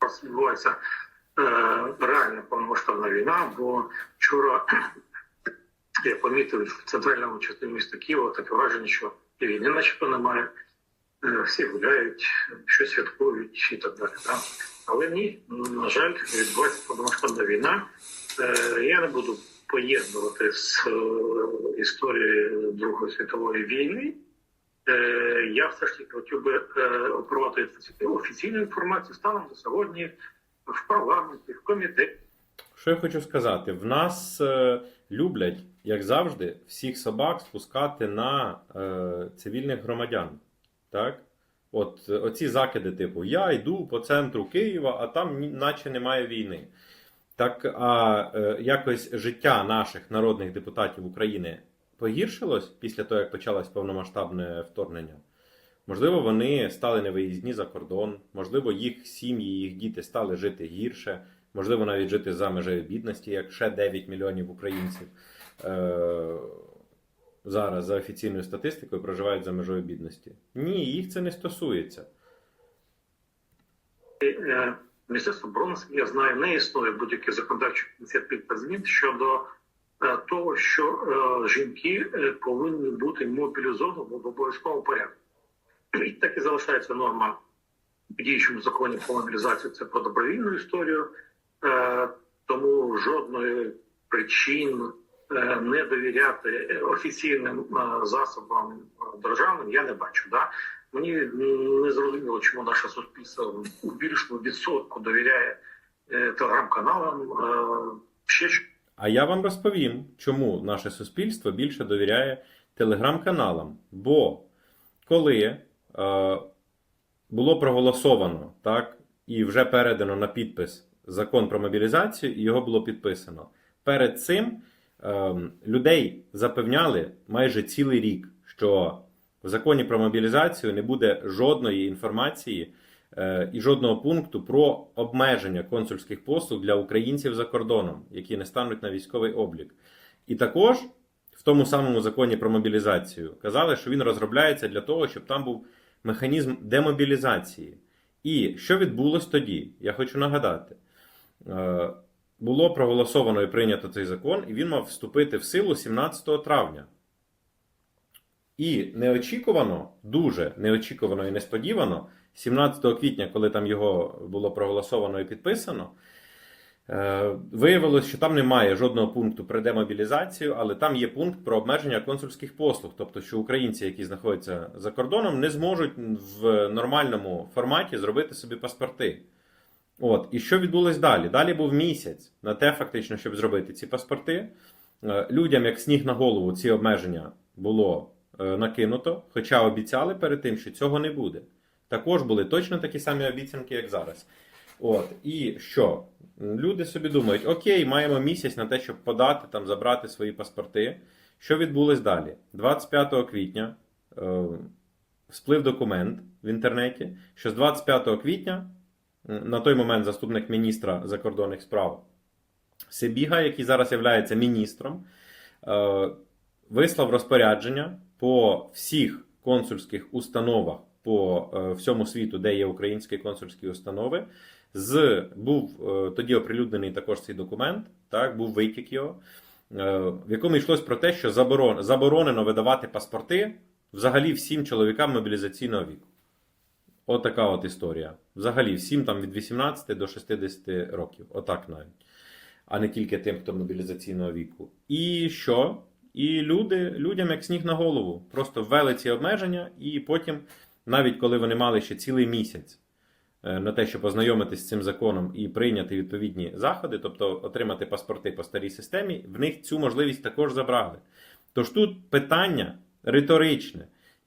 зараз відбувається е, реальна повномасштабна війна, бо вчора я помітив в центральному частині міста Києва таке враження, що і війни начебто немає. Е, Всі гуляють, щось святкують і так далі. Да? Але ні, на жаль, відбувається повномасштабна війна. Е, Я не буду поєднувати з е, історією Другої світової війни. Е, Я все ж таки хотів би е, офіційну інформацію станом на сьогодні в парламенті, в комітеті. Що я хочу сказати? В нас е, люблять, як завжди, всіх собак спускати на цивільних громадян. Так? От оці закиди, типу, я йду по центру Києва, а там наче немає війни. Так, а е, якось життя наших народних депутатів України погіршилось після того, як почалось повномасштабне вторгнення. Можливо, вони стали невиїзні за кордон, можливо, їх сім'ї, їх діти стали жити гірше, можливо, навіть жити за межею бідності, як ще 9 мільйонів українців е- зараз за офіційною статистикою проживають за межою бідності. Ні, їх це не стосується. Е, Міністерство оборони, я знаю, не існує будь-яких законодавчих ініціатив та змін щодо того, що е, жінки е, повинні бути мобілізовані в обов'язковому порядку. І так і залишається норма в діючому законі про мобілізацію. Це про добровільну історію, Е, тому жодної причин е, не довіряти офіційним е, засобам е, державним я не бачу. Да? Мені не зрозуміло, чому наше суспільство у більшому відсотку довіряє е, телеграм-каналам. е, Ще. А я вам розповім, чому наше суспільство більше довіряє телеграм-каналам. Бо коли е, було проголосовано так, і вже передано на підпис закон про мобілізацію, і його було підписано. Перед цим е, людей запевняли майже цілий рік, що в законі про мобілізацію не буде жодної інформації і жодного пункту про обмеження консульських послуг для українців за кордоном, які не стануть на військовий облік. І також в тому самому законі про мобілізацію казали, що він розробляється для того, щоб там був механізм демобілізації. І що відбулось тоді? Я хочу нагадати. Е, Було проголосовано і прийнято цей закон, і він мав вступити в силу 17 травня. І неочікувано, дуже неочікувано і несподівано, 17 квітня, коли там його було проголосовано і підписано, е, виявилось, що там немає жодного пункту про демобілізацію, але там є пункт про обмеження консульських послуг. Тобто, що українці, які знаходяться за кордоном, не зможуть в нормальному форматі зробити собі паспорти. От, і що відбулось далі? Далі був місяць на те, фактично, щоб зробити ці паспорти. Е, Людям, як сніг на голову, ці обмеження було е, накинуто, хоча обіцяли перед тим, що цього не буде. Також були точно такі самі обіцянки, як зараз. От, і що? Люди собі думають: окей, маємо місяць на те, щоб подати, там, забрати свої паспорти. Що відбулось далі? 25 квітня е, сплив документ в інтернеті, що з 25 квітня на той момент заступник міністра закордонних справ Сибіга, який зараз є міністром, е, вислав розпорядження по всіх консульських установах по е, всьому світу, де є українські консульські установи. З був е, тоді оприлюднений також цей документ, так був витік його, е, в якому йшлось про те, що заборон, заборонено видавати паспорти взагалі всім чоловікам мобілізаційного віку. От така от історія. Взагалі, всім там від 18 до 60 років. Отак навіть. А не тільки тим, хто мобілізаційного віку. І що? І люди, людям як сніг на голову. Просто ввели ці обмеження, і потім, навіть коли вони мали ще цілий місяць е, на те, щоб ознайомитися з цим законом і прийняти відповідні заходи, тобто отримати паспорти по старій системі, в них цю можливість також забрали. Тож тут питання риторичне.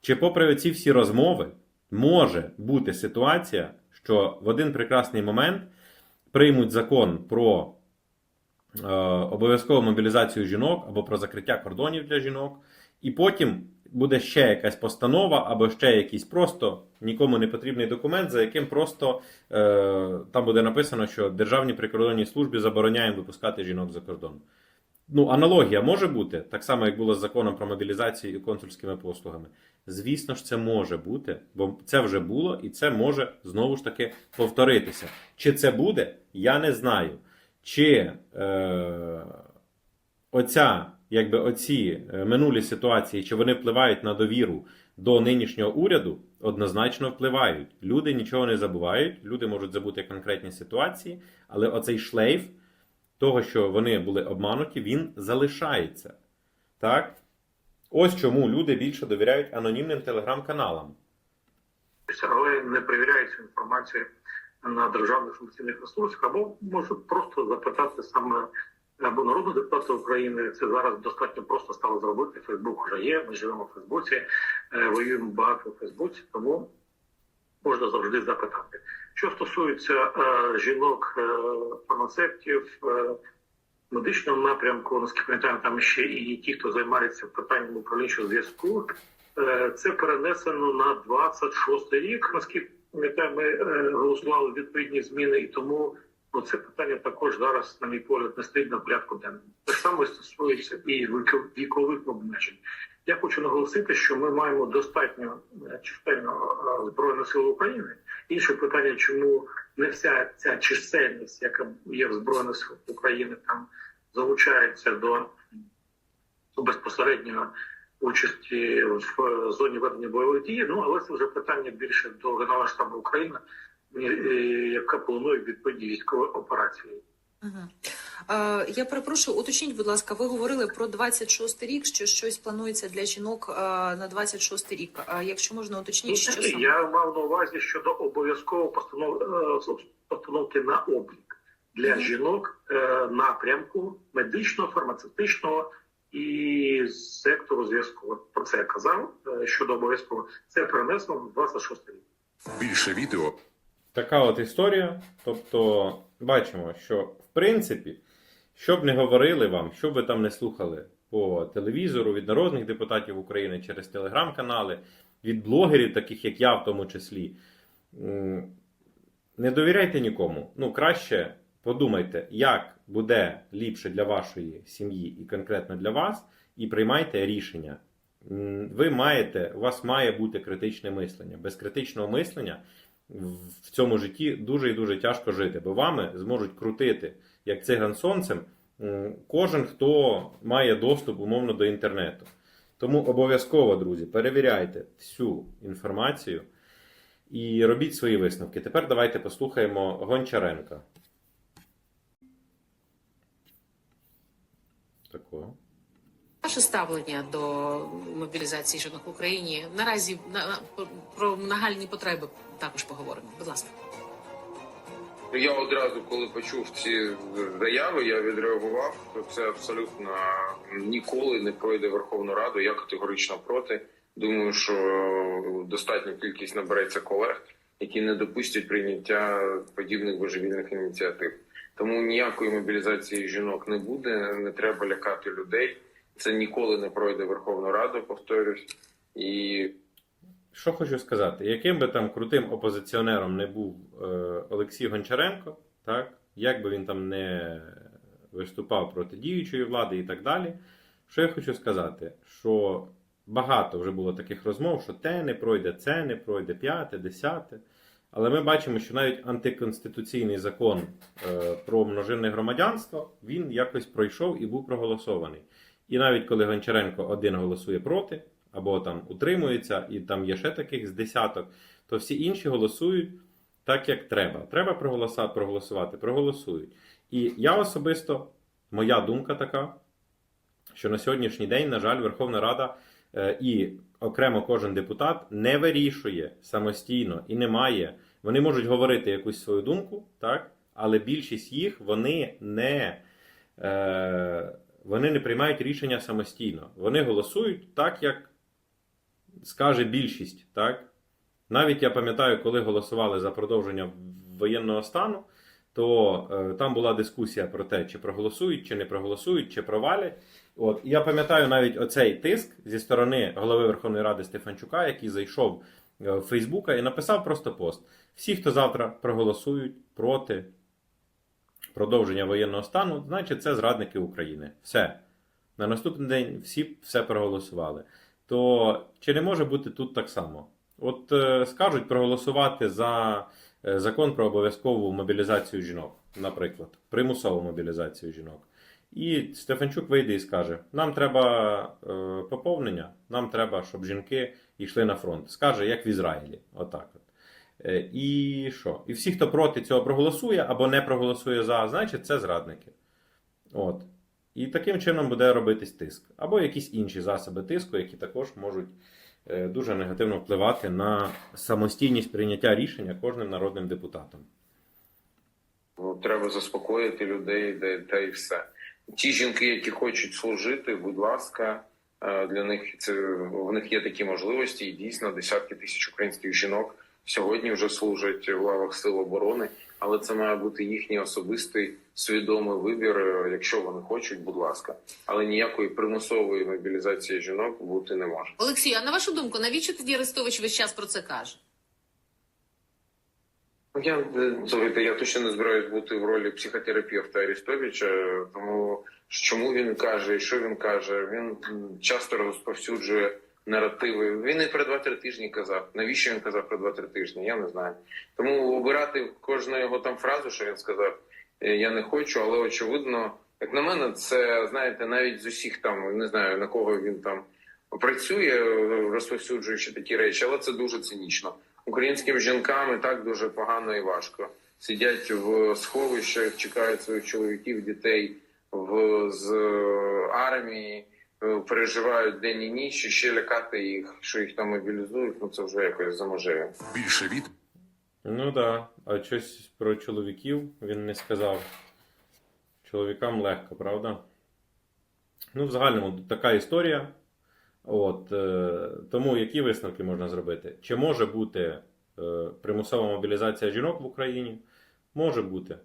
Чи попри ці всі розмови, може бути ситуація, що в один прекрасний момент приймуть закон про е, обов'язкову мобілізацію жінок або про закриття кордонів для жінок, і потім буде ще якась постанова, або ще якийсь просто нікому не потрібний документ, за яким просто е, там буде написано, що Державній прикордонній службі забороняємо випускати жінок за кордон. Ну, аналогія може бути, так само, як було з законом про мобілізацію і консульськими послугами. Звісно ж, це може бути, бо це вже було, і це може знову ж таки повторитися. Чи це буде, я не знаю. Чи е, оця, якби оці е, минулі ситуації, чи вони впливають на довіру до нинішнього уряду, однозначно впливають. Люди нічого не забувають, люди можуть забути конкретні ситуації, але оцей шлейф того, що вони були обмануті, він залишається. Так? Ось чому люди більше довіряють анонімним телеграм-каналам. але не перевіряють цю інформацію на державних інформаційних ресурсах, або можуть просто запитати саме або народного депутата України. Це зараз достатньо просто стало зробити. Фейсбук вже є. Ми живемо в Фейсбуці, е, воюємо багато в Фейсбуці, тому можна завжди запитати. Що стосується е, жінок, е, фармацевтів, медичного напрямку, наскільки пам'ятаю, там ще і ті, хто займається питанням управлінчого зв'язку. Це перенесено на 26 рік. Наскільки пам'ятаю, ми голосували відповідні зміни, і тому ну, це питання також зараз, на мій погляд, не стоїть на порядку денному. Те ж саме стосується і віко- вікових обмежень. Я хочу наголосити, що ми маємо достатньо е, чисельно е, збройних сил України. Інше питання, чому не вся ця чисельність, яка є в збройних сил України, там залучається до безпосередньо участі в е, зоні ведення бойових дій. Ну але це вже питання більше до Генерального штабу України, яка планує відповідні військові операції. Е, я перепрошую, уточніть, будь ласка, ви говорили про 26 рік, що щось планується для жінок е, на 26 рік. А якщо можна уточніть, що саме? Я мав на увазі щодо обов'язково постанов, е, постановки на облік для Мгм. жінок е, напрямку медичного, фармацевтичного і сектору зв'язку. Про це я казав е, щодо обов'язково. Це перенесено в 26 рік. Більше відео Така от історія. Тобто, бачимо, що в принципі, що б не говорили вам, що б ви там не слухали по телевізору від народних депутатів України через телеграм-канали, від блогерів, таких як я, в тому числі. Не довіряйте нікому. Ну, краще подумайте, як буде ліпше для вашої сім'ї і конкретно для вас, і приймайте рішення. Ви маєте, у вас має бути критичне мислення. Без критичного мислення в- цьому житті дуже і дуже тяжко жити, бо вами зможуть крутити як циган сонцем кожен, хто має доступ умовно до інтернету. Тому обов'язково, друзі, перевіряйте всю інформацію і робіть свої висновки. Тепер давайте послухаємо Гончаренка. Такого. Ваше ставлення до мобілізації жінок в Україні наразі на, на- про нагальні потреби також поговоримо. Будь ласка. Я одразу, коли почув ці заяви, я відреагував. Це абсолютно ніколи не пройде Верховну Раду. Я категорично проти. Думаю, що достатня кількість набереться колег, які не допустять прийняття подібних божевільних ініціатив. Тому ніякої мобілізації жінок не буде. Не треба лякати людей. Це ніколи не пройде Верховну Раду. Повторюсь, і Що хочу сказати, яким би там крутим опозиціонером не був е, Олексій Гончаренко, так, як би він там не виступав проти діючої влади і так далі, що я хочу сказати, що багато вже було таких розмов, що те не пройде, це не пройде, п'яте, десяте. Але ми бачимо, що навіть антиконституційний закон е, про множинне громадянство він якось пройшов і був проголосований. І навіть коли Гончаренко один голосує проти, або там утримується, і там є ще таких з десяток, то всі інші голосують так, як треба. Треба проголосувати, проголосують. І я особисто, моя думка така, що на сьогоднішній день, на жаль, Верховна Рада е, і окремо кожен депутат не вирішує самостійно і не має. Вони можуть говорити якусь свою думку, так? але більшість їх вони не. Е, вони не приймають рішення самостійно. Вони голосують так, як скаже більшість. Так? Навіть я пам'ятаю, коли голосували за продовження воєнного стану, то е, там була дискусія про те, чи проголосують, чи не проголосують, чи провалять. От. Я пам'ятаю навіть оцей тиск зі сторони голови Верховної Ради Стефанчука, який зайшов е, в Фейсбука і написав просто пост. Всі, хто завтра проголосують проти продовження воєнного стану, значить це зрадники України. Все. На наступний день всі все проголосували. то чи не може бути тут так само? От е, скажуть проголосувати за е, закон про обов'язкову мобілізацію жінок, наприклад, примусову мобілізацію жінок. І Стефанчук вийде і скаже: нам треба е, поповнення, нам треба, щоб жінки йшли на фронт. Скаже, як в Ізраїлі. Отак от. Е, і що? І всі, хто проти цього проголосує або не проголосує за, значить це зрадники. От. І таким чином буде робитись тиск. Або якісь інші засоби тиску, які також можуть е, дуже негативно впливати на самостійність прийняття рішення кожним народним депутатом. Ну, Треба заспокоїти людей, де та і все. Ті жінки, які хочуть служити, будь ласка, е, для них це в них є такі можливості, і дійсно десятки тисяч українських жінок сьогодні вже служать в лавах сил оборони, але це має бути їхній особистий свідомий вибір, е, якщо вони хочуть, будь ласка. Але ніякої примусової мобілізації жінок бути не може. Олексій, а на вашу думку, навіщо тоді Арестович весь час про це каже? Ну, Я е, слухайте, я точно не збираюсь бути в ролі психотерапевта Арістовича, тому чому він каже і що він каже. Він часто розповсюджує наративи. Він і про 2-3 тижні казав. Навіщо він казав про 2-3 тижні? Я не знаю. Тому обирати кожну його там фразу, що він сказав, е, я не хочу, але очевидно, як на мене, це знаєте, навіть з усіх там не знаю на кого він там працює, розповсюджуючи такі речі, але це дуже цинічно. Українським жінкам і так дуже погано і важко. Сидять в сховищах, чекають своїх чоловіків, дітей в з е, армії, переживають день і ніч, і ще лякати їх, що їх там мобілізують. Ну це вже якось заможеє. Більше від Ну так. Да. А щось про чоловіків він не сказав. Чоловікам легко, правда? Ну, в загальному така історія. От, е, тому які висновки можна зробити? Чи може бути е, примусова мобілізація жінок в Україні? Може бути.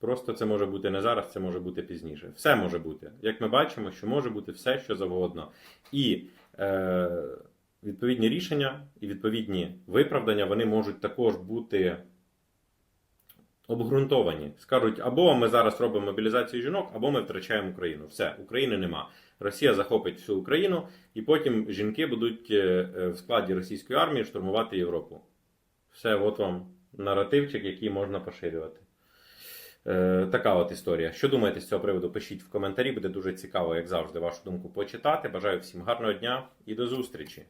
Просто це може бути не зараз, це може бути пізніше. Все може бути. Як ми бачимо, що може бути все, що завгодно. І е, відповідні рішення і відповідні виправдання вони можуть також бути обґрунтовані. Скажуть, або ми зараз робимо мобілізацію жінок, або ми втрачаємо Україну. Все, України нема. Росія захопить всю Україну, і потім жінки будуть е, е, в складі російської армії штурмувати Європу. Все, от вам наративчик, який можна поширювати. Е, така от історія. Що думаєте з цього приводу? Пишіть в коментарі, буде дуже цікаво, як завжди, вашу думку почитати. Бажаю всім гарного дня і до зустрічі!